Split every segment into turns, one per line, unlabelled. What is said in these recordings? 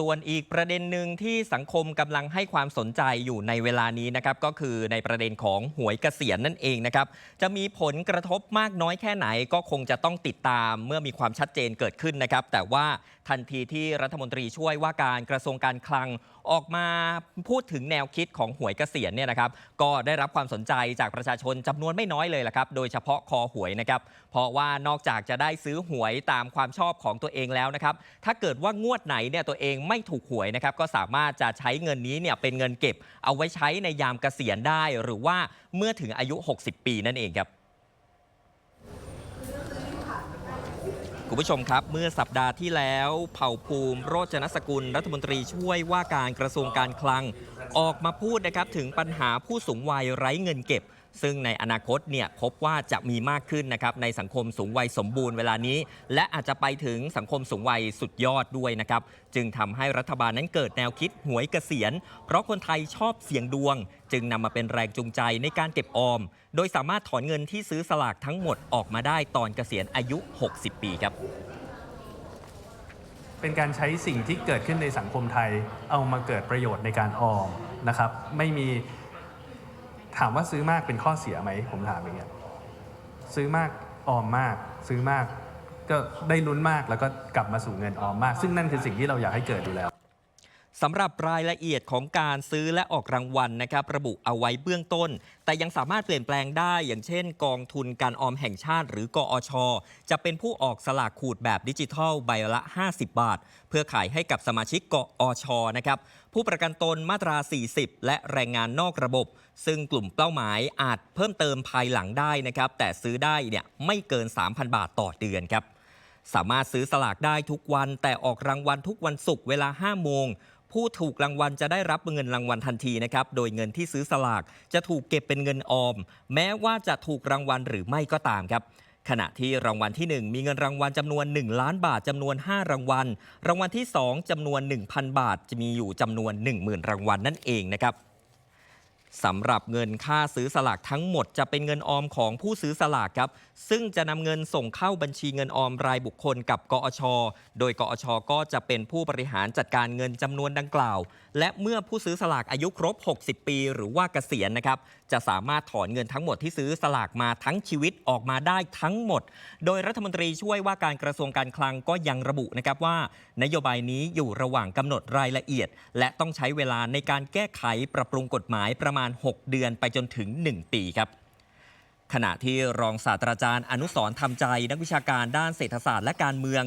ส่วนอีกประเด็นหนึ่งที่สังคมกำลังให้ความสนใจอยู่ในเวลานี้นะครับก็คือในประเด็นของหวยเกษียณนั่นเองนะครับจะมีผลกระทบมากน้อยแค่ไหนก็คงจะต้องติดตามเมื่อมีความชัดเจนเกิดขึ้นนะครับแต่ว่าทันทีที่รัฐมนตรีช่วยว่าการกระทรวงการคลังออกมาพูดถึงแนวคิดของหวยเกษียณเนี่ยนะครับก็ได้รับความสนใจจากประชาชนจำนวนไม่น้อยเลยละครับ โดยเฉพาะคอหวยนะครับเพราะว่านอกจากจะได้ซื้อหวยตามความชอบของตัวเองแล้วนะครับถ้าเกิดว่างวดไหนเนี่ยตัวเองไม่ถูกหวยนะครับก็สามารถจะใช้เงินนี้เนี่ยเป็นเงินเก็บ เอาไว้ใช้ในยามเกษียณได้ หรือว่าเมื่อถึงอายุ 60 ปีนั่นเองครับ คุณผู้ชมครับ เมื่อสัปดาห์ที่แล้วเผ่าภูมิ โรจนสกุลรัฐมนตรีช่วยว่าการกระทรวงการคลัง ออกมาพูดนะครับถึงปัญหาผู้สูงวัยไร้เงินเก็บ ซึ่งในอนาคตเนี่ยพบว่าจะมีมากขึ้นนะครับในสังคมสูงวัยสมบูรณ์เวลานี้ และอาจจะไปถึงสังคมสูงวัยสุดยอดด้วยนะครับจึงทำให้รัฐบาลนั้นเกิดแนวคิดหวยเกษียณ เพราะคนไทยชอบเสี่ยงดวง จึงนำมาเป็นแรงจูงใจในการเก็บออม โดยสามารถถอนเงินที่ซื้อสลากทั้งหมดออกมาได้ตอนเกษียณอายุ 60 ปีครับ
เป็นการใช้สิ่งที่เกิดขึ้นในสังคมไทยเอามาเกิดประโยชน์ในการออมนะครับ ไม่มี ถามว่าซื้อมากเป็นข้อเสียไหมผมถามอย่างเงี้ยซื้อมากออมมาก ซื้อมาก ก็ได้ลุ้นมากแล้วก็กลับมาสู่เงินออมมาก ซึ่งนั่นคือสิ่งที่เราอยากให้เกิดอยู่แล้ว
สำหรับรายละเอียดของการซื้อและออกรางวัลนะครับ ระบุเอาไว้เบื้องต้น แต่ยังสามารถเปลี่ยนแปลงได้ อย่างเช่น กองทุนการออมแห่งชาติ หรือกอช จะเป็นผู้ออกสลากขูดแบบดิจิทัลใบละ 50 บาท เพื่อขายให้กับสมาชิกกอชนะครับผู้ประกันตนมาตรา 40 และแรงงานนอกระบบ ซึ่งกลุ่มเป้าหมายอาจเพิ่มเติมภายหลังได้นะครับแต่ซื้อได้เนี่ยไม่เกิน 3,000 บาทต่อเดือนครับสามารถซื้อสลากได้ทุกวันแต่ออกรางวัลทุกวันศุกร์เวลา 5 โมง ผู้ถูกรางวัลจะได้รับเงินรางวัลทันทีนะครับ โดยเงินที่ซื้อสลากจะถูกเก็บเป็นเงินออม แม้ว่าจะถูกรางวัลหรือไม่ก็ตามครับ ขณะที่รางวัลที่ 1 มีเงินรางวัลจำนวน 1 ล้านบาทจำนวน 5 รางวัล รางวัลที่ 2จำนวน 1,000 บาท จะมีอยู่จำนวน 10,000 รางวัลนั่นเองนะครับ สำหรับเงินค่าซื้อสลากทั้งหมดจะเป็นเงินออมของผู้ซื้อสลากครับ ซึ่งจะนำเงินส่งเข้าบัญชีเงินออมรายบุคคลกับกอช โดยกอช ก็จะเป็นผู้บริหารจัดการเงินจำนวนดังกล่าว และเมื่อผู้ซื้อสลากอายุครบ 60 ปี หรือว่าเกษียณนะครับ จะสามารถถอนเงินทั้งหมดที่ซื้อสลากมาทั้งชีวิตออกมาได้ทั้งหมด โดยรัฐมนตรีช่วยว่าการกระทรวงการคลังก็ยังระบุนะครับว่า นโยบายนี้อยู่ระหว่างกำหนดรายละเอียด และต้องใช้เวลาในการแก้ไขปรับปรุงกฎหมายประมาณ 6 เดือนไปจนถึง 1 ปีครับขณะที่รองศาสตราจารย์อนุสรณ์ทำใจนักวิชาการด้านเศรษฐศาสตร์และการเมือง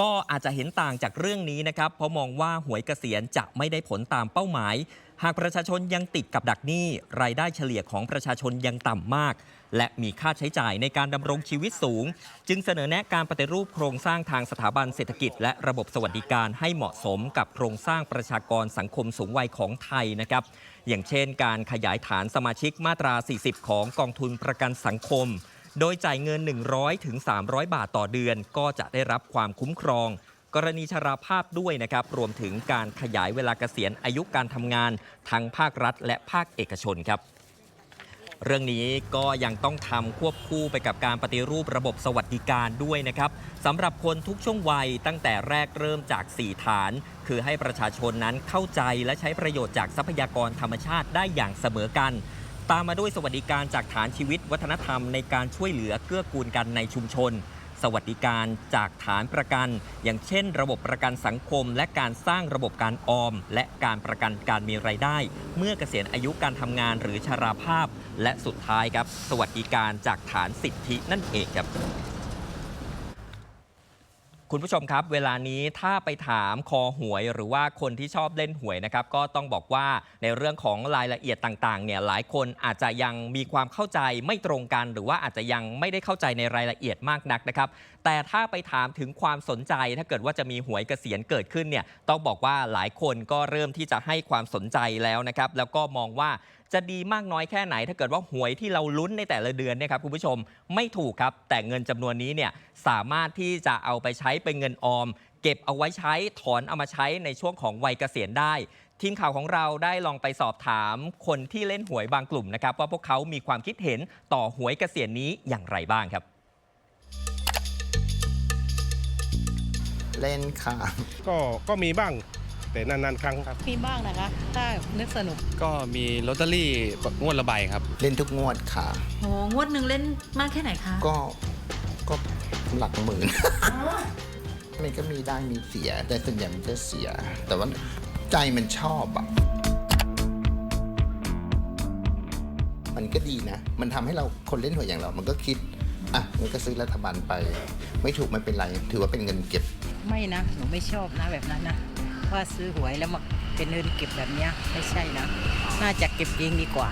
ก็อาจจะเห็นต่างจากเรื่องนี้นะครับ เพราะมองว่าหวยเกษียณจะไม่ได้ผลตามเป้าหมาย หากประชาชนยังติดกับดักหนี้รายได้เฉลี่ยของประชาชนยังต่ำมาก และมีค่าใช้จ่ายในการดำรงชีวิตสูง จึงเสนอแนะการปฏิรูปโครงสร้างทางสถาบันเศรษฐกิจ และระบบสวัสดิการให้เหมาะสมกับโครงสร้างประชากรสังคมสูงวัยของไทยนะครับ อย่างเช่น การขยายฐานสมาชิกมาตรา 40 ของกองทุนประกันสังคม โดยจ่ายเงิน 100ถึง300 บาทต่อเดือน ก็จะได้รับความคุ้มครอง กรณีชราภาพด้วยนะครับ รวมถึงการขยายเวลาเกษียณอายุการทำงาน ทั้งภาครัฐ และภาคเอกชนครับ เรื่องนี้ก็ยังต้องทำควบคู่ไปกับการปฏิรูประบบสวัสดิการด้วยนะครับสำหรับคนทุกช่วงวัยตั้งแต่แรกเริ่มจาก 4 ฐาน คือให้ประชาชนนั้นเข้าใจและใช้ประโยชน์จากทรัพยากรธรรมชาติได้อย่างเสมอกันตามมาด้วยสวัสดิการจากฐานชีวิตวัฒนธรรมในการช่วยเหลือเกื้อกูลกันในชุมชน สวัสดิการจากฐานประกัน อย่างเช่น ระบบประกันสังคม และการสร้างระบบการออม และการประกันการมีไรายได้ เมื่อเกษียณอายุการทำงานหรือชราภาพ และสุดท้ายครับ สวัสดิการจากฐานสิทธินั่นเองครับ คุณผู้ชมครับ เวลานี้ถ้าไปถามคอหวยหรือว่าคนที่ชอบเล่นหวยนะครับก็ต้องบอกว่าในเรื่องของรายละเอียดต่างๆเนี่ยหลายคนอาจจะยังมีความเข้าใจไม่ตรงกัน หรือว่าอาจจะยังไม่ได้เข้าใจในรายละเอียดมากนักนะครับแต่ถ้าไปถามถึงความสนใจ ถ้าเกิดว่าจะมีหวยเกษียณเกิดขึ้นเนี่ยต้องบอกว่าหลายคนก็เริ่มที่จะให้ความสนใจแล้วนะครับแล้วก็มองว่า จะดีมากน้อยแค่ไหน ถ้าเกิดว่าหวยที่เราลุ้นในแต่ละเดือนเนี่ยครับคุณผู้ชมไม่ถูกครับ แต่เงินจำนวนนี้เนี่ยสามารถที่จะเอาไปใช้เป็นเงินออม เก็บเอาไว้ใช้ถอนเอามาใช้ในช่วงของวัยเกษียณได้ทีมข่าวของเราได้ลองไปสอบถามคนที่เล่นหวยบางกลุ่มนะครับ ว่าพวกเขามีความคิดเห็นต่อหวยเกษียณนี้อย่างไรบ้างครับ
เล่นค่ะ
ก็ก็มีบ้าง
แต่นานๆครั้งครับ
มีบ้างนะคะ ถ้านึกสนุก
ก็มีลอตเตอรี่งวดละใบครับ
เล่นทุกงวดค่ะ
โอ้งวดหนึ่งเล่นมากแค่ไหนคะ
ก็ก็หลักหมื่น มันก็มีได้มีเสีย แต่ส่วนใหญ่มันจะเสีย แต่ว่าใจมันชอบอะมันก็ดีนะ มันทำให้เราคนเล่นหวยอย่างเรา มันก็คิด อะ มันก็ซื้อรัฐบาลไป ไม่ถูกไม่เป็นไร ถือว่าเป็นเงินเก็บ
ไม่นะ หนูไม่ชอบนะแบบนั้นนะ ว่าซื้อหวยแล้วมาเป็นเงินเก็บแบบเนี้ยไม่ใช่นะ น่าจะเก็บเองดีกว่า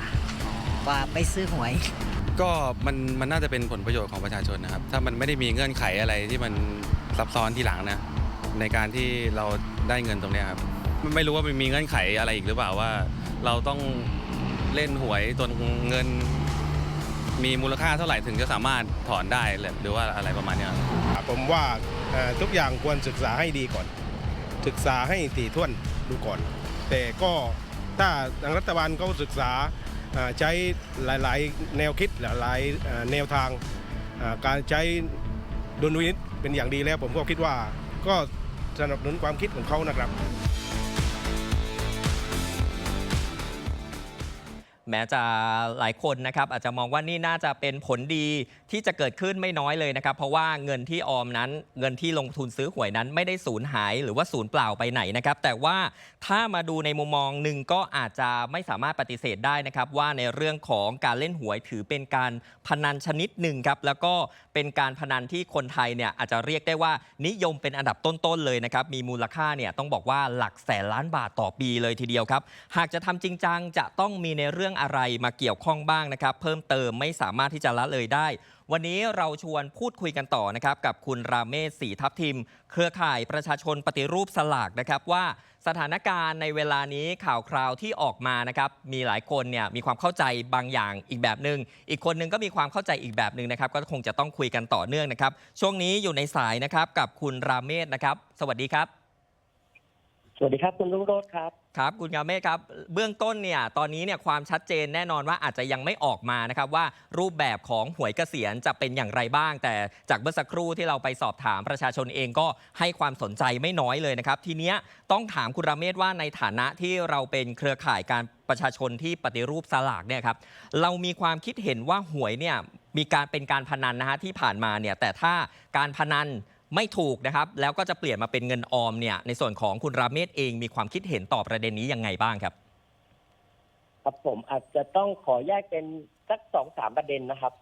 กว่าไปซื้อหวย
ก็มันมันน่าจะเป็นผลประโยชน์ของประชาชนนะครับ ถ้ามันไม่ได้มีเงื่อนไขอะไรที่มันซับซ้อนทีหลังนะ ในการที่เราได้เงินตรงเนี้ยครับไม่ไม่รู้ว่ามันมีเงื่อนไขอะไรอีกหรือเปล่าว่า เราต้องเล่นหวยจนเงินมีมูลค่าเท่าไหร่ถึงจะสามารถถอนได้หรือว่าอะไรประมาณเนี้ยครับ
ผมว่าเอ่อทุกอย่างควรศึกษาให้ดีก่อน ศึกษาให้ตีท่วนดูก่อน แต่ก็ถ้าทางรัฐบาลเขาศึกษาใช้หลาย ๆ แนวคิดหลายๆแนวทางการใช้ดุลวินิจเป็นอย่างดีแล้วผมก็คิดว่าก็สนับสนุนความคิดของเขานะครับ
แม้จะหลายคนนะครับอาจจะมองว่านี่น่าจะเป็นผลดีที่จะเกิดขึ้นไม่น้อยเลยนะครับ เพราะว่าเงินที่ออมนั้น เงินที่ลงทุนซื้อหวยนั้นไม่ได้สูญหายหรือว่าสูญเปล่าไปไหนนะครับ แต่ว่าถ้ามาดูในมุมมองหนึ่งก็อาจจะไม่สามารถปฏิเสธได้นะครับ ว่าในเรื่องของการเล่นหวยถือเป็นการพนันชนิดหนึ่งครับแล้วก็เป็นการพนันที่คนไทยเนี่ยอาจจะเรียกได้ว่านิยมเป็นอันดับต้นๆเลยนะครับมีมูลค่าเนี่ยต้องบอกว่าหลักแสนล้านบาทต่อปีเลยทีเดียวครับหากจะทำจริงจังจะต้องมีในเรื่องอะไรมาเกี่ยวข้องบ้างนะครับ เพิ่มเติมไม่สามารถที่จะละเลยได้ วันนี้เราชวนพูดคุยกันต่อนะครับกับคุณราเมศศรีทับทิม เครือข่ายประชาชนปฏิรูปสลากนะครับว่าสถานการณ์ในเวลานี้ข่าวคราวที่ออกมานะครับมีหลายคนเนี่ยมีความเข้าใจบางอย่างอีกแบบหนึ่งอีกคนนึงก็มีความเข้าใจอีกแบบหนึ่งนะครับ ก็คงจะต้องคุยกันต่อเนื่องนะครับ ช่วงนี้อยู่ในสายนะครับกับคุณราเมศนะครับ สวัสดีครับ
สวัสดีครับคุณรุ่งโรจน์ครับ
ครับคุณกาเมฆครับเบื้องต้นเนี่ยตอนนี้เนี่ยความชัดเจนแน่นอนว่าอาจจะยังไม่ออกมานะครับว่ารูปแบบของหวยเกษียณจะเป็นอย่างไรบ้าง แต่จากเมื่อสักครู่ที่เราไปสอบถามประชาชนเองก็ให้ความสนใจไม่น้อยเลยนะครับ ทีเนี้ยต้องถามคุณราเมศว่าในฐานะที่เราเป็นเครือข่ายการประชาชนที่ปฏิรูปสลากเนี่ยครับเรามีความคิดเห็นว่าหวยเนี่ยมีการเป็นการพนันนะฮะที่ผ่านมาเนี่ยแต่ถ้าการพนัน ไม่ถูกนะครับ แล้วก็จะเปลี่ยนมาเป็นเงินออมเนี่ยในส่วนของคุณราเมศเองมีความคิดเห็นต่อประเด็นนี้ยังไงบ้างครับ
ครับผมอาจจะต้องขอแยกเป็นสักสองสามประเด็นนะครับ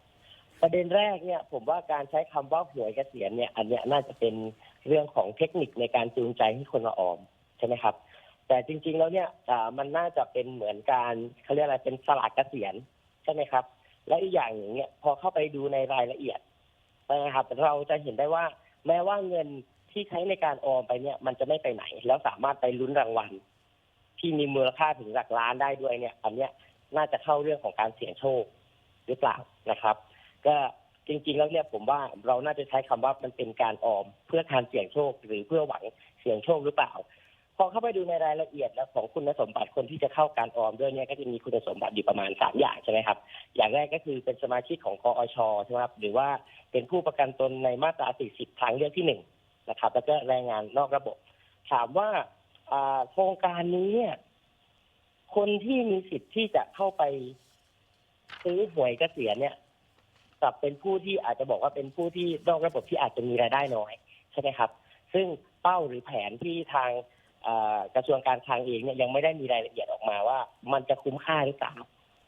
ประเด็นแรกเนี่ย ผมว่าการใช้คำว่าหวยเกษียณเนี่ย อันเนี้ยน่าจะเป็นเรื่องของเทคนิคในการจูงใจให้คนมาออมใช่ไหมครับ แต่จริง ๆ แล้วเนี่ยอ่ามันน่าจะเป็นเหมือนการเขาเรียกอะไรเป็นสลากเกษียณใช่ไหมครับ และอีกอย่างหนึ่งเนี่ยพอเข้าไปดูในรายละเอียดนะครับ เราจะเห็นได้ว่า แม้ว่าเงินที่ใช้ในการออมไปเนี่ย มันจะไม่ไปไหน แล้วสามารถไปลุ้นรางวัล ที่มีมูลค่าถึงหลักล้านได้ด้วยเนี่ย อันเนี้ยน่าจะเข้าเรื่องของการเสี่ยงโชคหรือเปล่านะครับ ก็จริง ๆ แล้วเนี่ยผมว่าเราน่าจะใช้คำว่ามันเป็นการออมเพื่อการเสี่ยงโชค หรือเพื่อหวังเสี่ยงโชคหรือเปล่า พอเข้าไปดูในรายละเอียดแล้วของคุณสมบัติคนที่จะเข้าการออมด้วยเนี่ยก็จะมีคุณสมบัติอยู่ประมาณสามอย่างใช่ไหมครับ อย่างแรกก็คือเป็นสมาชิกของกอชใช่ไหมครับหรือว่าเป็นผู้ประกันตนในมาตรา 40 ทางเลือกที่หนึ่งนะครับ แล้วก็แรงงานนอกระบบ ถามว่าโครงการนี้เนี่ยคนที่มีสิทธิ์ที่จะเข้าไปซื้อหวยกเกษียณเนี่ยกลับเป็นผู้ที่อาจจะบอกว่าเป็นผู้ที่นอกระบบที่อาจจะมีรายได้น้อยใช่ไหมครับ ซึ่งเป้าหรือแผนที่ทาง กระทรวงการคลังเองเนี่ยยังไม่ได้มีรายละเอียดออกมาว่า มันจะคุ้มค่าหรือเปล่า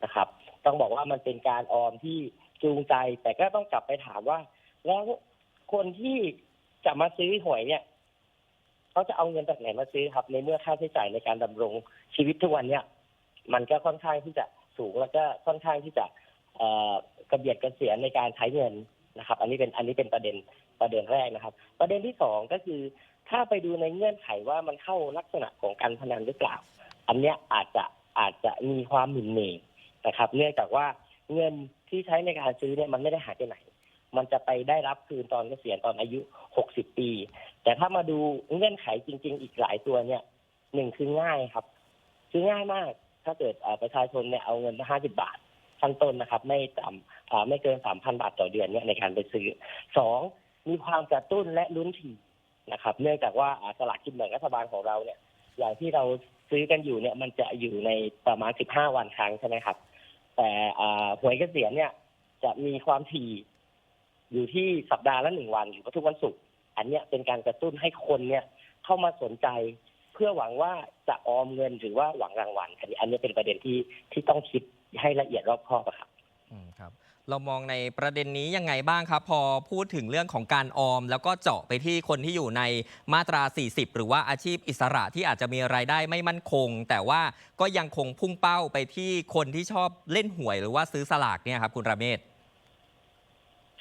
นะครับ ต้องบอกว่ามันเป็นการออมที่จูงใจ แต่ก็ต้องกลับไปถามว่า แล้วคนที่จะมาซื้อหวยเนี่ยเขาจะเอาเงินจากไหนมาซื้อครับในเมื่อค่าใช้จ่ายในการดำรงชีวิตทุกวันเนี่ยมันก็ค่อนข้างที่จะสูงแล้วก็ค่อนข้างที่จะกระเบียดกระเสียนในการใช้เงินนะครับ อันนี้เป็นอันนี้เป็นประเด็นประเด็นแรกนะครับ ประเด็นที่สองก็คือ ถ้าไปดูในเงื่อนไขว่ามันเข้าลักษณะของการพนันหรือเปล่า อันเนี้ยอาจจะอาจจะมีความหมิ่นเหม่นะครับ เนื่องจากว่าเงินที่ใช้ในการซื้อเนี่ยมันไม่ได้หายไปไหน มันจะไปได้รับคืนตอนเกษียณตอนอายุ 60 ปี แต่ถ้ามาดูเงื่อนไขจริง ๆ อีกหลายตัวเนี่ยหนึ่งคือง่ายครับ คือง่ายมาก ถ้าเกิดประชาชนเนี่ยเอาเงิน 50 บาทขั้นต้นนะครับ ไม่ต่ำไม่เกิน 3,000 บาทต่อเดือนเนี่ยในการไปซื้อสองมีความกระตุ้นและลุ้นถี่ นะครับ เนื่องจากว่าสลากกินแบ่งรัฐบาลของเราเนี่ย อย่างที่เราซื้อกันอยู่เนี่ย มันจะอยู่ในประมาณ 15 วันครั้งใช่ไหมครับ แต่หวยเกษียณเนี่ย จะมีความถี่อยู่ที่สัปดาห์ละหนึ่งวันหรือว่าทุกวันศุกร์อันเนี้ยเป็นการกระตุ้นให้คนเนี่ยเข้ามาสนใจเพื่อหวังว่าจะออมเงินหรือว่าหวังรางวัลอันนี้อันนี้เป็นประเด็นที่ที่ต้องคิดให้ละเอียดรอบคอบอบ
ครับ เรามองในประเด็นนี้ยังไงบ้างครับ พอพูดถึงเรื่องของการออม แล้วก็เจาะไปที่คนที่อยู่ในมาตรา 40 หรือว่าอาชีพอิสระที่อาจจะมีรายได้ไม่มั่นคง แต่ว่าก็ยังคงพุ่งเป้าไปที่คนที่ชอบเล่นหวยหรือว่าซื้อสลากเนี่ยครับคุณราเมศ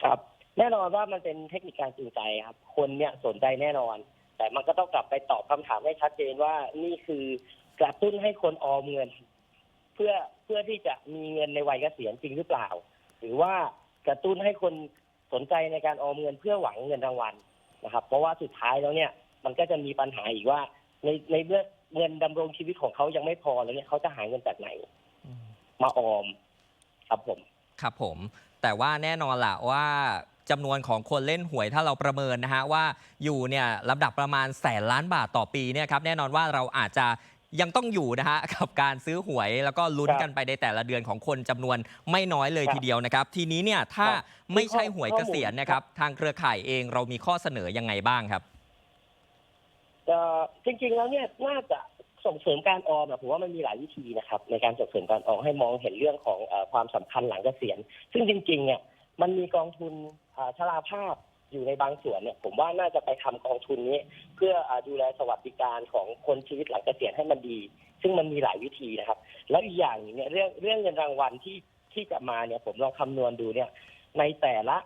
ครับ แน่นอนว่ามันเป็นเทคนิคการจูงใจครับ คนเนี่ยสนใจแน่นอน แต่มันก็ต้องกลับไปตอบคำถามให้ชัดเจนว่านี่คือกระตุ้นให้คนออมเงิน เพื่อเพื่อที่จะมีเงินในวัยเกษียณจริงหรือเปล่า หรือว่ากระตุ้นให้คนสนใจในการออมเงินเพื่อหวังเงินรางวัลนะครับ เพราะว่าสุดท้ายแล้วเนี่ยมันก็จะมีปัญหาอีกว่า ในในเมื่อเงินดำรงชีวิตของเขายังไม่พอแล้วเนี่ยเขาจะหาเงินจากไหน มาออมครับผม
ครับผม แต่ว่าแน่นอนล่ะว่าจำนวนของคนเล่นหวยถ้าเราประเมินนะฮะว่าอยู่เนี่ยลำดับประมาณแสนล้านบาทต่อปีเนี่ยครับแน่นอนว่าเราอาจจะ ยังต้องอยู่นะฮะกับการซื้อหวยแล้วก็ลุ้น
ครับ
กันไปในแต่ละเดือนของคนจำนวนไม่น้อยเลย
ครับ
ทีเดียวนะครับ ทีนี้เนี่ยถ้า
ครับ
ไม่ใช่
คือข้อ
หวยเกษียณ
ข้อมูล
นะครับ ทางเครือข่ายเองเรามีข้อเสนอยังไงบ้างครับ
เอ่อจริงๆแล้วเนี่ยน่าจะส่งเสริมการออมอะผมว่ามันมีหลายวิธีนะครับ ในการส่งเสริมการออมให้มองเห็นเรื่องของเออความสำคัญหลังเกษียณ ซึ่งจริงๆเนี่ยมันมีกองทุนอ่าชราภาพ อยู่ในบางส่วนเนี่ย ผมว่าน่าจะไปทำกองทุนนี้ เพื่อดูแลสวัสดิการของคนชีวิตหลังเกษียณให้มันดี ซึ่งมันมีหลายวิธีนะครับ แล้วอีกอย่างนึงเนี่ยเรื่องเรื่องเงินรางวัลที่ที่จะมาเนี่ย ผมลองคำนวณดูเนี่ย ในแต่ละ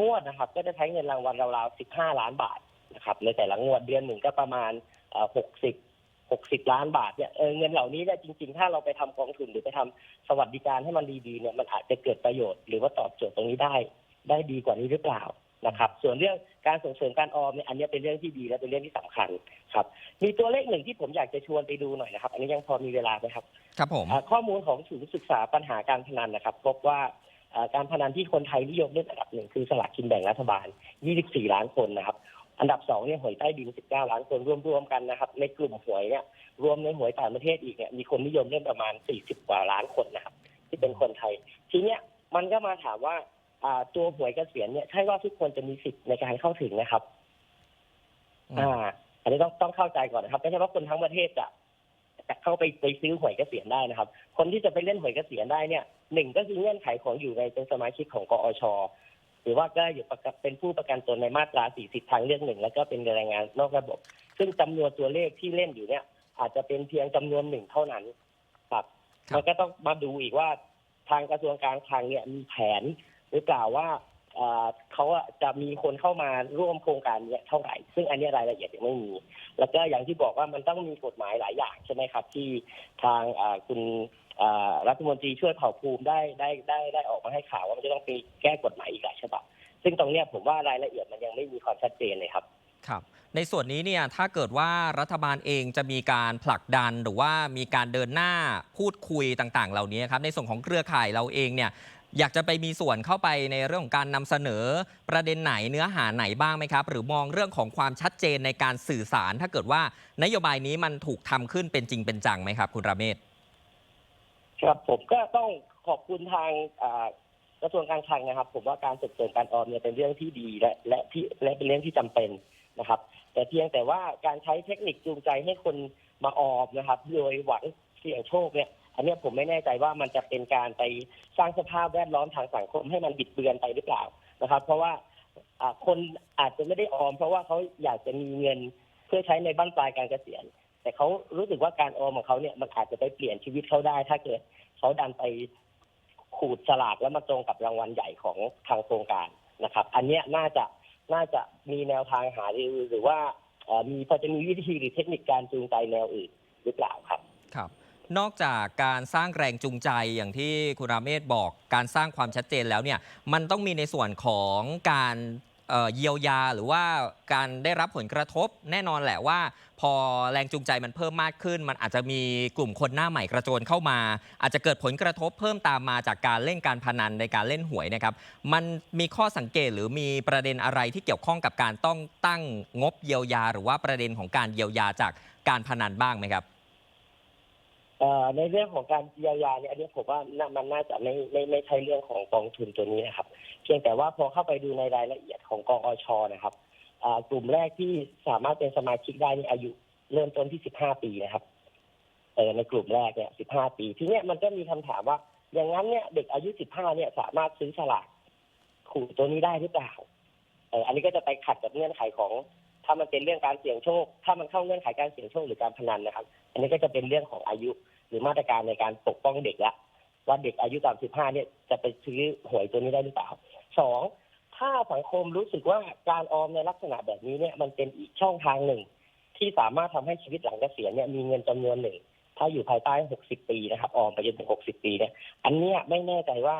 งวดนะครับ ก็จะใช้เงินรางวัลราวๆ15ล้านบาทนะครับ ในแต่ละงวดเดือนหนึ่งก็ประมาณเอ่อ60 60ล้านบาทเนี่ยเเงินเหล่านี้เนี่ยจริง ๆ ถ้าเราไปทำกองทุนหรือไปทำสวัสดิการให้มันดีๆเนี่ยมันอาจจะเกิดประโยชน์หรือว่าตอบโจทย์ตรงนี้ได้ ได้ดีกว่านี้หรือเปล่านะครับ ส่วนเรื่องการส่งเสริมการออมเนี่ยอันนี้เป็นเรื่องที่ดีและเป็นเรื่องที่สำคัญครับ มีตัวเลขหนึ่งที่ผมอยากจะชวนไปดูหน่อยนะครับ อันนี้ยังพอมีเวลาไหมครับ
ครับผม
อ่าข้อมูลของศูนย์ศึกษาปัญหาการพนันนะครับพบว่าอ่าการพนันที่คนไทยนิยมเล่นอันดับหนึ่งคือสลากกินแบ่งรัฐบาล 24 ล้านคนนะครับ อันดับสองเนี่ยหวยใต้ดิน 19 ล้านคนรวมๆกันนะครับ ในกลุ่มหวยเนี่ยรวมในหวยต่างประเทศอีกเนี่ยมีคนนิยมเล่นประมาณ 40 กว่าล้านคนนะครับ ที่เป็นคนไทย ทีเนี้ยมันก็มาถามว่าอ่า ตัวหวยเกษียณเนี่ยใช่ว่าทุกคนจะมีสิทธิ์ในการเข้าถึงนะครับ
อืม
อ่า อันนี้ต้องต้องเข้าใจก่อนนะครับไม่ใช่ว่าคนทั้งประเทศจะจะเข้าไปไปซื้อหวยเกษียณได้นะครับ คนที่จะไปเล่นหวยเกษียณได้เนี่ยหนึ่งก็คือเงื่อนไขของอยู่ในเป็นสมาชิกของกอชหรือว่าก็อยู่ประกันเป็นผู้ประกันตนในมาตรา 40 ทางเลือกหนึ่งแล้วก็เป็นแรงงานนอกระบบ ซึ่งจำนวนตัวเลขที่เล่นอยู่เนี่ย อาจจะเป็นเพียงจำนวนหนึ่งเท่านั้นครับ
ครับ
มันก็ต้องมาดูอีกว่าทางกระทรวงการคลังเนี่ยมีแผน หรือเปล่าว่าเขาจะมีคนเข้ามาร่วมโครงการนี้เท่าไหร่ ซึ่งอันนี้รายละเอียดยังไม่มี แล้วก็อย่างที่บอกว่ามันต้องมีกฎหมายหลายอย่างใช่ไหมครับ ที่ทางคุณรัฐมนตรีช่วยเผ่าภูมิได้ได้ได้ได้ออกมาให้ข่าวว่ามันจะต้องไปแก้กฎหมายอีกหลายฉบับซึ่งตรงนี้ผมว่ารายละเอียดมันยังไม่มีความชัดเจนเลยครับ
ครับในส่วนนี้เนี่ยถ้าเกิดว่ารัฐบาลเองจะมีการผลักดันหรือว่ามีการเดินหน้าพูดคุยต่างๆ เหล่านี้ครับในส่วนของเครือข่ายเราเองเนี่ย อยากจะไปมีส่วนเข้าไปในเรื่องของการนำเสนอประเด็นไหนเนื้อหาไหนบ้างไหมครับ หรือมองเรื่องของความชัดเจนในการสื่อสาร ถ้าเกิดว่านโยบายนี้มันถูกทำขึ้นเป็นจริงเป็นจังไหมครับ คุณราเมศ
ครับผมก็ต้องขอบคุณทางกระทรวงการคลังนะครับ ผมว่าการส่งเสริมการออมเนี่ยเป็นเรื่องที่ดีและและที่และเป็นเรื่องที่จำเป็นนะครับ แต่เพียงแต่ว่าการใช้เทคนิคจูงใจให้คนมาออมนะครับ โดยหวังเสี่ยงโชคเนี่ย อันนี้ผมไม่แน่ใจว่ามันจะเป็นการไปสร้างสภาพแวดล้อมทางสังคมให้มันบิดเบือนไปหรือเปล่านะครับ เพราะว่าคนอาจจะไม่ได้ออม เพราะว่าเขาอยากจะมีเงินเพื่อใช้ในบ้านปลายการเกษียณ แต่เขารู้สึกว่าการออมของเขาเนี่ยมันอาจจะไปเปลี่ยนชีวิตเขาได้ ถ้าเกิดเขาดันไปขูดสลากแล้วมาตรงกับรางวัลใหญ่ของทางโครงการนะครับ อันนี้น่าจะน่าจะมีแนวทางหารือหรือว่ามีพอจะมีวิธีหรือเทคนิคการจูงใจแนวอื่นหรือเปล่าครับ
ครับ นอกจากการสร้างแรงจูงใจอย่างที่คุณราเมศบอกการสร้างความชัดเจนแล้วเนี่ยมันต้องมีในส่วนของการเอ่อเยียวยาหรือว่าการได้รับผลกระทบแน่นอนแหละว่า พอแรงจูงใจมันเพิ่มมากขึ้น มันอาจจะมีกลุ่มคนหน้าใหม่กระโจนเข้ามา อาจจะเกิดผลกระทบเพิ่มตามมาจากการเล่นการพนันในการเล่นหวยนะครับ มันมีข้อสังเกตหรือมีประเด็นอะไรที่เกี่ยวข้องกับการต้องตั้งงบเยียวยา หรือว่าประเด็นของการเยียวยาจากการพนันบ้างไหมครับ
เอ่อในเรื่องของการเยียวยาเนี่ยอันนี้ผมว่าน่ามันน่าจะไม่ไม่ไม่ใช่เรื่องของกองทุนตัวนี้นะครับ เพียงแต่ว่าพอเข้าไปดูในรายละเอียดของกองอชนะครับอ่ากลุ่มแรกที่สามารถเป็นสมาชิกได้นี่อายุเริ่มต้นที่ 15 ปีนะครับเออในกลุ่มแรกเนี่ย 15 ปี ทีเนี้ยมันก็มีคำถามว่า อย่างนั้นเนี่ยเด็กอายุ 15 เนี่ยสามารถซื้อสลากขู่ตัวนี้ได้หรือเปล่าเอออันนี้ก็จะไปขัดกับเงื่อนไขของ ถ้ามันเป็นเรื่องการเสี่ยงโชค ถ้ามันเข้าเงื่อนไขการเสี่ยงโชคหรือการพนันนะครับ อันนี้ก็จะเป็นเรื่องของอายุหรือมาตรการในการปกป้องเด็กละว่าเด็กอายุต่ำ15เนี่ยจะไปซื้อหวยตัวนี้ได้หรือเปล่าสองถ้าสังคมรู้สึกว่าการออมในลักษณะแบบนี้เนี่ยมันเป็นอีกช่องทางหนึ่ง ที่สามารถทำให้ชีวิตหลังเกษียณเนี่ยมีเงินจำนวนหนึ่ง ถ้าอยู่ภายใต้60ปีนะครับออมไปจนถึง60ปีเนี่ยอันเนี้ยไม่แน่ใจว่า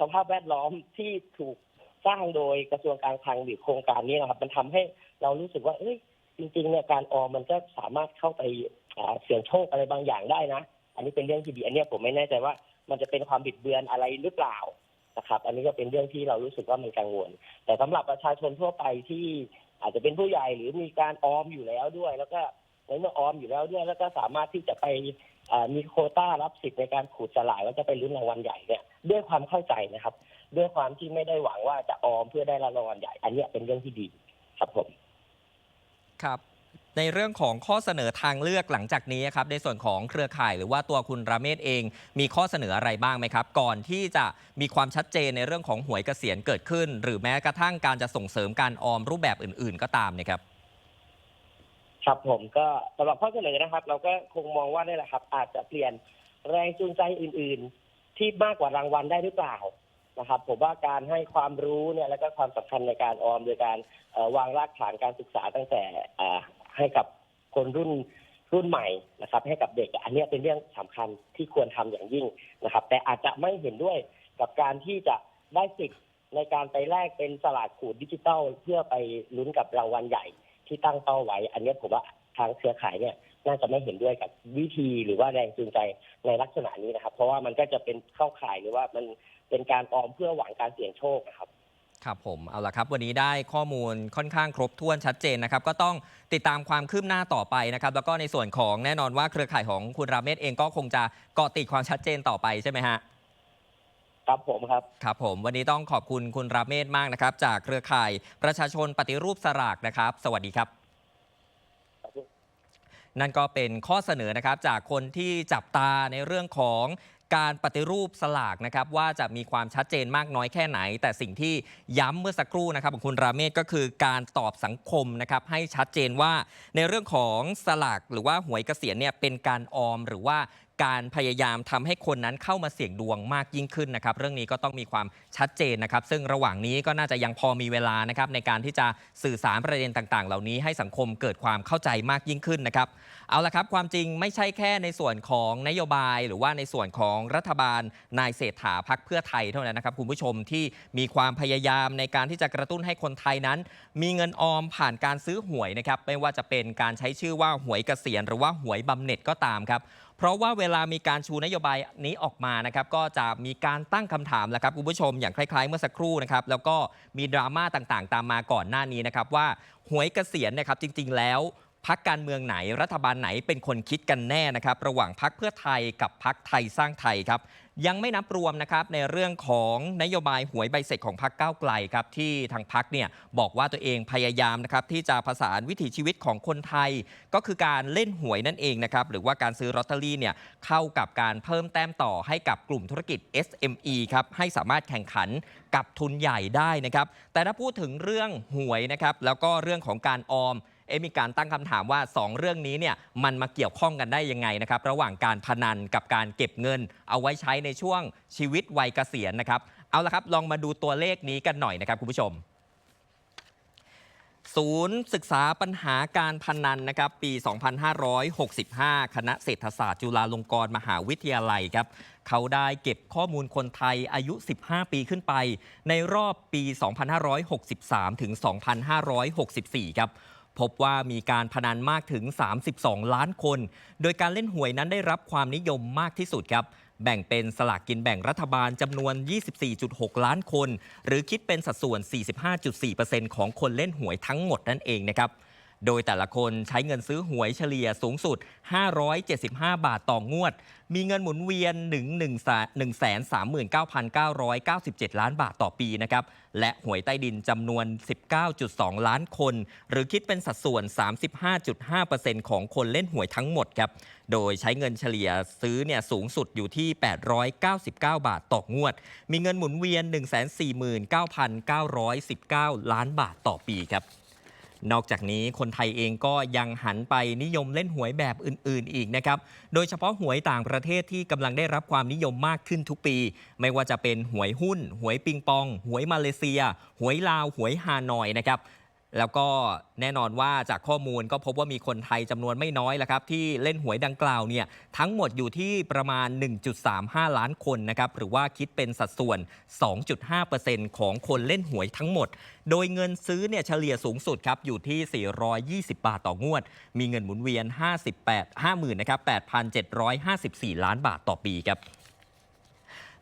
สภาพแวดล้อมที่ถูก สร้างโดยกระทรวงการคลังหรือโครงการนี้นะครับ มันทำให้เรารู้สึกว่าเอ้ยจริงๆเนี่ยการออมมันก็สามารถเข้าไปเสี่ยงโชคอะไรบางอย่างได้นะ อันนี้เป็นเรื่องที่ดี อันนี้ผมไม่แน่ใจว่ามันจะเป็นความบิดเบือนอะไรหรือเปล่านะครับ อันนี้ก็เป็นเรื่องที่เรารู้สึกว่ามันกังวล แต่สำหรับประชาชนทั่วไปที่อาจจะเป็นผู้ใหญ่หรือมีการออมอยู่แล้วด้วย แล้วก็ในเมื่อออมอยู่แล้วด้วย แล้วก็สามารถที่จะไปมีโคต้ารับสิทธิ์ในการขูดสลากแล้วจะไปลุ้นรางวัลใหญ่เนี่ยด้วยความเข้าใจนะครับ ด้วยความที่ไม่ได้หวังว่าจะออมเพื่อได้รางวัลใหญ่ อันเนี้ยเป็นเรื่องที่ดีครับผม
ครับ ในเรื่องของข้อเสนอทางเลือกหลังจากนี้ครับในส่วนของเครือข่ายหรือว่าตัวคุณราเมศเองมีข้อเสนออะไรบ้างไหมครับ ก่อนที่จะมีความชัดเจนในเรื่องของหวยเกษียณเกิดขึ้น หรือแม้กระทั่งการจะส่งเสริมการออมรูปแบบอื่น ๆ ก็ตามเนะครับ
ครับผมก็สำหรับข้อเสนอนะครับ เราก็คงมองว่านี่แหละครับ อาจจะเปลี่ยนแรงจูงใจอื่น ๆ ที่มากกว่ารางวัลได้หรือเปล่า นะครับ ผมว่าการให้ความรู้เนี่ยแล้วก็ความสำคัญในการออมโดยการวางรากฐานการศึกษาตั้งแต่ให้กับคนรุ่นรุ่นใหม่นะครับ ให้กับเด็กอันนี้เป็นเรื่องสำคัญที่ควรทำอย่างยิ่งนะครับ แต่อาจจะไม่เห็นด้วยกับการที่จะได้สิทธิ์ในการไปแลกเป็นสลากขูดดิจิตอลเพื่อไปลุ้นกับรางวัลใหญ่ที่ตั้งเป้าไว้ อันนี้ผมว่าทางเครือข่ายเนี่ยน่าจะไม่เห็นด้วยกับวิธีหรือว่าแรงจูงใจในลักษณะนี้นะครับ เพราะว่ามันก็จะเป็นเข้าข่ายหรือว่ามัน เป็นการออมเพื่อหวังการเสี่ยงโชคนะครับ
ครับผมเอาละครับวันนี้ได้ข้อมูลค่อนข้างครบถ้วนชัดเจนนะครับ ก็ต้องติดตามความคืบหน้าต่อไปนะครับ แล้วก็ในส่วนของแน่นอนว่าเครือข่ายของคุณราเมศเองก็คงจะเกาะติดความชัดเจนต่อไปใช่ไหมฮะ
ครับผมครับ
ครับผมวันนี้ต้องขอบคุณคุณราเมศมากนะครับ จากเครือข่ายประชาชนปฏิรูปสลากนะครับ สวัสดีครับนั่นก็เป็นข้อเสนอนะครับจากคนที่จับตาในเรื่องของ การปฏิรูปสลากนะครับว่าจะมีความชัดเจนมากน้อยแค่ไหน แต่สิ่งที่ย้ำเมื่อสักครู่นะครับของคุณราเมศก็คือการตอบสังคมนะครับให้ชัดเจนว่าในเรื่องของสลากหรือว่าหวยเกษียณเนี่ยเป็นการออมหรือว่า การพยายามทำให้คนนั้นเข้ามาเสี่ยงดวงมากยิ่งขึ้นนะครับ เรื่องนี้ก็ต้องมีความชัดเจนนะครับ ซึ่งระหว่างนี้ก็น่าจะยังพอมีเวลานะครับในการที่จะสื่อสารประเด็นต่างๆ เหล่านี้ให้สังคมเกิดความเข้าใจมากยิ่งขึ้นนะครับเอาละครับ ความจริงไม่ใช่แค่ในส่วนของนโยบาย หรือว่าในส่วนของรัฐบาลนายเศรษฐาพักเพื่อไทยเท่านั้นนะครับคุณผู้ชมที่มีความพยายามในการที่จะกระตุ้นให้คนไทยนั้น มีเงินออมผ่านการซื้อหวยนะครับไม่ว่าจะเป็นการใช้ชื่อว่าหวยเกษียณหรือว่าหวยบำเหน็จก็ตามครับ เพราะว่าเวลามีการชูนโยบายนี้ออกมานะครับก็จะมีการตั้งคำถามแหละครับคุณผู้ชมอย่างคล้ายๆ เมื่อสักครู่นะครับแล้วก็มีดราม่าต่างๆ ตามมาก่อนหน้านี้นะครับว่าหวยเกษียณนะครับจริง ๆ แล้วพักการเมืองไหนรัฐบาลไหนเป็นคนคิดกันแน่นะครับ ระหว่างพักเพื่อไทยกับพักไทยสร้างไทยครับ ยังไม่นับรวมนะครับในเรื่องของนโยบายหวยใบเสร็จของพักก้าวไกลครับที่ทางพักเนี่ยบอกว่าตัวเองพยายามนะครับที่จะผสานวิถีชีวิตของคนไทย ก็คือการเล่นหวยนั่นเองนะครับหรือว่าการซื้อลอตเตอรี่เนี่ยเข้ากับการเพิ่มแต้มต่อให้กับกลุ่มธุรกิจ SME ครับให้สามารถแข่งขันกับทุนใหญ่ได้นะครับแต่ถ้าพูดถึงเรื่องหวยนะครับแล้วก็เรื่องของการออม เอะมีการตั้งคำถามว่า 2 เรื่องนี้เนี่ยมันมาเกี่ยวข้องกันได้ยังไงนะครับ ระหว่างการพนันกับการเก็บเงิน เอาไว้ใช้ในช่วงชีวิตวัยเกษียณนะครับ เอาละครับลองมาดูตัวเลขนี้กันหน่อยนะครับคุณผู้ชมศูนย์ศึกษาปัญหาการพนันนะครับ ปี 2565 คณะเศรษฐศาสตร์จุฬาลงกรณ์มหาวิทยาลัยครับ เขาได้เก็บข้อมูลคนไทยอายุ 15 ปีขึ้นไป ในรอบปี 2563 ถึง 2564 ครับ พบว่ามีการพนันมากถึง 32 ล้านคน โดยการเล่นหวยนั้นได้รับความนิยมมากที่สุดครับ แบ่งเป็นสลากกินแบ่งรัฐบาลจำนวน 24.6 ล้านคน หรือคิดเป็นสัดส่วน 45.4%ของคนเล่นหวยทั้งหมดนั่นเองนะครับ โดยแต่ละคนใช้เงินซื้อหวยเฉลี่ยสูงสุด 575 บาทต่องวด มีเงินหมุนเวียน 1 139,997 ล้านบาทต่อปีนะครับ และหวยใต้ดินจำนวน 19.2 ล้านคน หรือคิดเป็นสัดส่วน 35.5%ของคนเล่นหวยทั้งหมดครับ โดยใช้เงินเฉลี่ยซื้อเนี่ยสูงสุดอยู่ที่ 899 บาทต่องวด มีเงินหมุนเวียน 149,919 ล้านบาทต่อปีครับ นอกจากนี้คนไทยเองก็ยังหันไปนิยมเล่นหวยแบบอื่น ๆ อีกนะครับ โดยเฉพาะหวยต่างประเทศที่กำลังได้รับความนิยมมากขึ้นทุกปี ไม่ว่าจะเป็นหวยหุ้น หวยปิงปอง หวยมาเลเซีย หวยลาว หวยฮานอยนะครับ แล้วก็แน่นอนว่าจากข้อมูลก็พบว่ามีคนไทยจำนวนไม่น้อยแล้วครับที่เล่นหวยดังกล่าวเนี่ยทั้งหมดอยู่ที่ประมาณ 1.35 ล้านคนนะครับหรือว่าคิดเป็นสัดส่วน 2.5%ของคนเล่นหวยทั้งหมด โดยเงินซื้อเนี่ยเฉลี่ยสูงสุดครับอยู่ที่ 420 บาทต่องวด มีเงินหมุนเวียน 58 50,000นะครับ8,754 ล้านบาทต่อปีครับ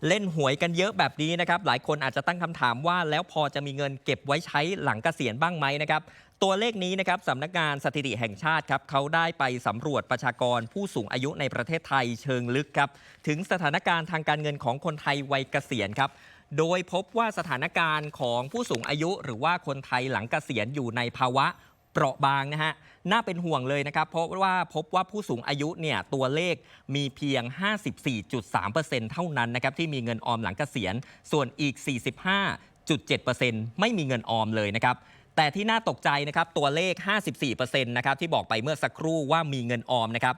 เล่นหวยกันเยอะแบบนี้นะครับ หลายคนอาจจะตั้งคำถามว่า แล้วพอจะมีเงินเก็บไว้ใช้หลังเกษียณบ้างไหมนะครับ ตัวเลขนี้นะครับสำนักงานสถิติแห่งชาติครับเขาได้ไปสำรวจประชากรผู้สูงอายุในประเทศไทยเชิงลึกครับ ถึงสถานการณ์ทางการเงินของคนไทยวัยเกษียณครับโดยพบว่าสถานการณ์ของผู้สูงอายุ หรือว่าคนไทยหลังเกษียณอยู่ในภาวะ เปราะบางนะฮะ น่าเป็นห่วงเลยนะครับ เพราะว่าพบว่าผู้สูงอายุเนี่ยตัวเลขมีเพียง 54.3%เท่านั้นนะครับที่มีเงินออมหลังเกษียณ ส่วนอีก 45.7%ไม่มีเงินออมเลยนะครับ แต่ที่น่าตกใจนะครับตัวเลข 54%นะครับที่บอกไปเมื่อสักครู่ว่ามีเงินออมนะครับ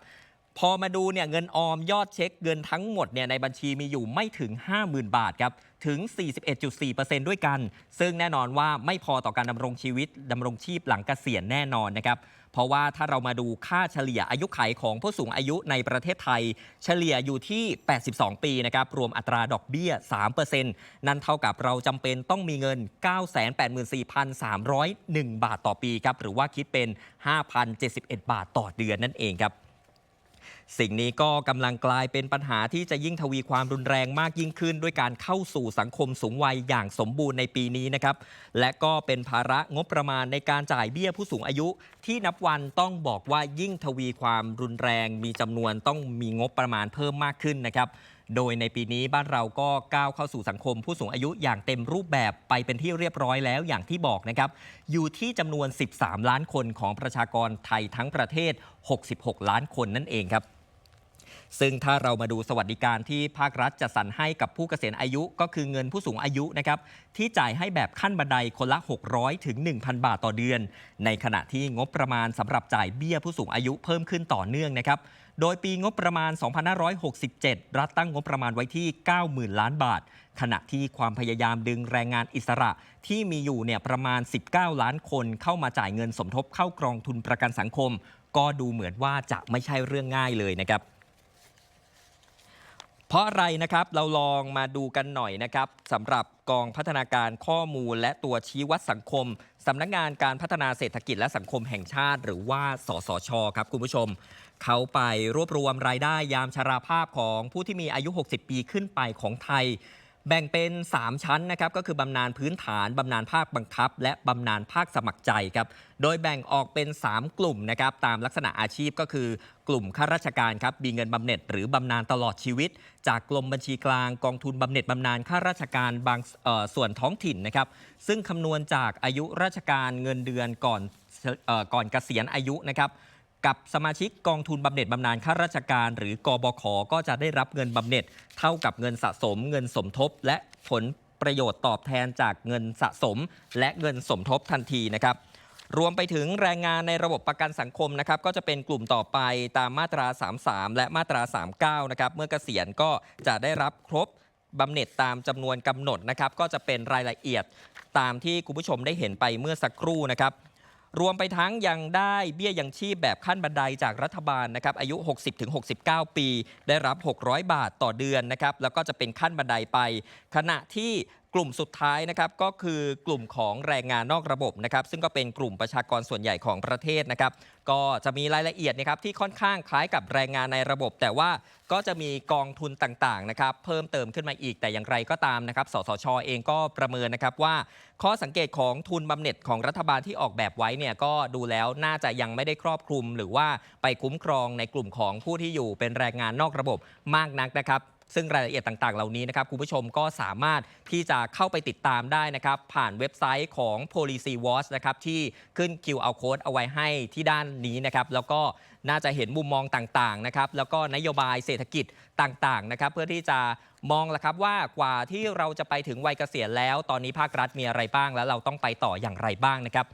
พอมาดูเนี่ยเงินออมยอดเช็คเงินทั้งหมดเนี่ยในบัญชีมีอยู่ไม่ถึง 50,000 บาทครับถึง 41.4%ด้วยกัน ซึ่งแน่นอนว่าไม่พอต่อการดำรงชีวิตดำรงชีพหลังเกษียณแน่นอนนะครับเพราะว่าถ้าเรามาดูค่าเฉลี่ยอายุขัยของผู้สูงอายุในประเทศไทย เฉลี่ยอยู่ที่ 82 ปีนะครับรวมอัตราดอกเบี้ย 3%นั่นเท่ากับเราจำเป็นต้องมีเงิน 984,301 บาทต่อปีครับหรือว่าคิดเป็น 5,071 บาทต่อเดือนนั่นเองครับ สิ่งนี้ก็กำลังกลายเป็นปัญหาที่จะยิ่งทวีความรุนแรงมากยิ่งขึ้น ด้วยการเข้าสู่สังคมสูงวัยอย่างสมบูรณ์ในปีนี้นะครับและก็เป็นภาระงบประมาณในการจ่ายเบี้ยผู้สูงอายุ ที่นับวันต้องบอกว่ายิ่งทวีความรุนแรง มีจำนวนต้องมีงบประมาณเพิ่มมากขึ้นนะครับโดยในปีนี้บ้านเราก็ก้าวเข้าสู่สังคมผู้สูงอายุอย่างเต็มรูปแบบไปเป็นที่เรียบร้อยแล้วอย่างที่บอกนะครับ อยู่ที่จำนวน 13 ล้านคนของประชากรไทยทั้งประเทศ 66 ล้านคนนั่นเองครับ ซึ่งถ้าเรามาดูสวัสดิการที่ภาครัฐจะสรรให้กับผู้เกษียณอายุ ก็คือเงินผู้สูงอายุนะครับที่จ่ายให้แบบขั้นบันไดคนละ 600 ถึง 1,000 บาทต่อเดือน ในขณะที่งบประมาณสำหรับจ่ายเบี้ยผู้สูงอายุเพิ่มขึ้นต่อเนื่องนะครับโดยปีงบประมาณ 2567 รัฐตั้งงบประมาณไว้ที่ 90,000 ล้านบาท ขณะที่ความพยายามดึงแรงงานอิสระที่มีอยู่เนี่ยประมาณ 19 ล้านคนเข้ามาจ่ายเงินสมทบเข้ากองทุนประกันสังคม ก็ดูเหมือนว่าจะไม่ใช่เรื่องง่ายเลยนะครับ เพราะอะไรนะครับเราลองมาดูกันหน่อยนะครับสำหรับกองพัฒนาการข้อมูลและตัวชี้วัดสังคมสำนักงานการพัฒนาเศรษฐกิจและสังคมแห่งชาติ หรือว่าสสชครับคุณผู้ชม เขาไปรวบรวมรายได้ยามชราภาพของผู้ที่มีอายุ 60 ปีขึ้นไปของไทย แบ่งเป็น 3 ชั้นนะครับก็คือบำนาญพื้นฐานบำนาญภาคบังคับ และบำนาญภาคสมัครใจครับโดยแบ่งออกเป็น 3 กลุ่มนะครับตามลักษณะอาชีพก็คือกลุ่มข้าราชการครับมีเงินบำเหน็จหรือบำนาญตลอดชีวิต จากกรมบัญชีกลางกองทุนบำเหน็จบำนาญข้าราชการบางส่วนท้องถิ่นนะครับซึ่งคำนวณจากอายุราชการเงินเดือนก่อนก่อนเกษียณอายุนะครับ กับสมาชิกกองทุนบำเหน็จบำนาญข้าราชการ หรือกบขก็จะได้รับเงินบำเหน็จเท่ากับเงินสะสม เงินสมทบ และผลประโยชน์ตอบแทนจากเงินสะสม และเงินสมทบทันทีนะครับรวมไปถึงแรงงานในระบบประกันสังคมนะครับก็จะเป็นกลุ่มต่อไปตามมาตรา 33 และมาตรา 39 นะครับเมื่อเกษียณก็จะได้รับครบบำเหน็จตามจำนวนกำหนดนะครับก็จะเป็นรายละเอียดตามที่คุณผู้ชมได้เห็นไปเมื่อสักครู่นะครับ รวมไปทั้งยังได้เบี้ยยังชีพแบบขั้นบันไดจากรัฐบาลนะครับอายุ 60-69 ปี ได้รับ 600 บาทต่อเดือนนะครับแล้วก็จะเป็นขั้นบันไดไป ขณะที่ ลุ่มสุดท้ายนะครับก็คือกลุ่มของแรงงานนอกระบบนะครับซึ่งก็เป็นกลุ่มประชากรส่วนใหญ่ของประเทศนะครับก็จะมีรายละเอียดนะครับที่ค่อนข้างคล้ายกับแรงงานในระบบ แต่ว่าก็จะมีกองทุนต่างๆนะครับเพิ่มเติมขึ้นมาอีกแต่อย่างไรก็ตามนะครับ สสชเองก็ประเมินนะครับว่า ข้อสังเกตของทุนบำเหน็จของรัฐบาลที่ออกแบบไว้เนี่ยก็ดูแล้วน่าจะยังไม่ได้ครอบคลุม หรือว่าไปคุ้มครองในกลุ่มของผู้ที่อยู่เป็นแรงงานนอกระบบมากนักนะครับ ซึ่งรายละเอียดต่างๆ เหล่านี้นะครับคุณผู้ชมก็สามารถที่จะเข้าไปติดตามได้นะครับผ่านเว็บไซต์ของ Policy Watch นะครับที่ขึ้น QR code เอาไว้ให้ที่ด้านนี้นะครับแล้วก็น่าจะเห็นมุมมองต่างๆนะครับแล้วก็นโยบายเศรษฐกิจต่างๆนะครับเพื่อที่จะมองละครับว่ากว่าที่เราจะไปถึงวัยเกษียณแล้ว ตอนนี้ภาครัฐมีอะไรบ้าง แล้วเราต้องไปต่ออย่างไรบ้างนะครับ